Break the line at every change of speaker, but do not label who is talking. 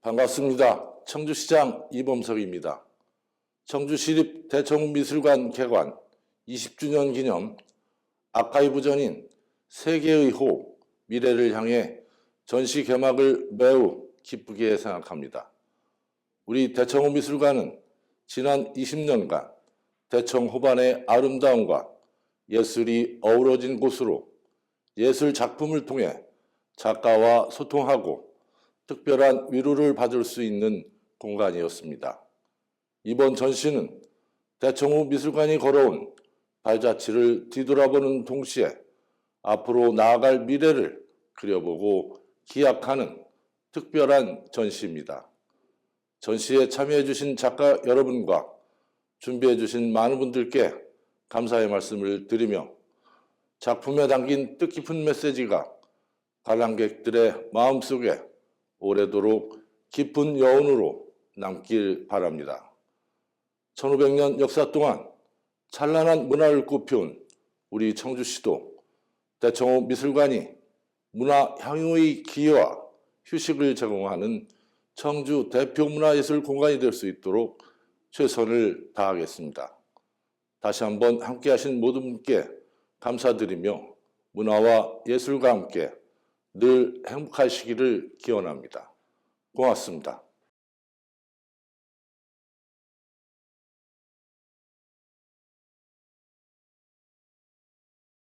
반갑습니다. 청주시장 이범석입니다. 청주시립 대청미술관 개관 20주년 기념 아카이브전인 세계의 호 미래를 향해 전시 개막을 매우 기쁘게 생각합니다. 우리 대청호 미술관은 지난 20년간 대청 호반의 아름다움과 예술이 어우러진 곳으로 예술 작품을 통해 작가와 소통하고 특별한 위로를 받을 수 있는 공간이었습니다. 이번 전시는 대청호 미술관이 걸어온 발자취를 뒤돌아보는 동시에 앞으로 나아갈 미래를 그려보고 기약하는 특별한 전시입니다. 전시에 참여해주신 작가 여러분과 준비해주신 많은 분들께 감사의 말씀을 드리며 작품에 담긴 뜻깊은 메시지가 관람객들의 마음속에 오래도록 깊은 여운으로 남길 바랍니다. 1500년 역사 동안 찬란한 문화를 꽃피운 우리 청주시도 대청호 미술관이 문화 향유의 기회와 휴식을 제공하는 청주 대표 문화예술 공간이 될 수 있도록 최선을 다하겠습니다. 다시 한번 함께 하신 모든 분께 감사드리며 문화와 예술과 함께 늘 행복하시기를 기원합니다. 고맙습니다.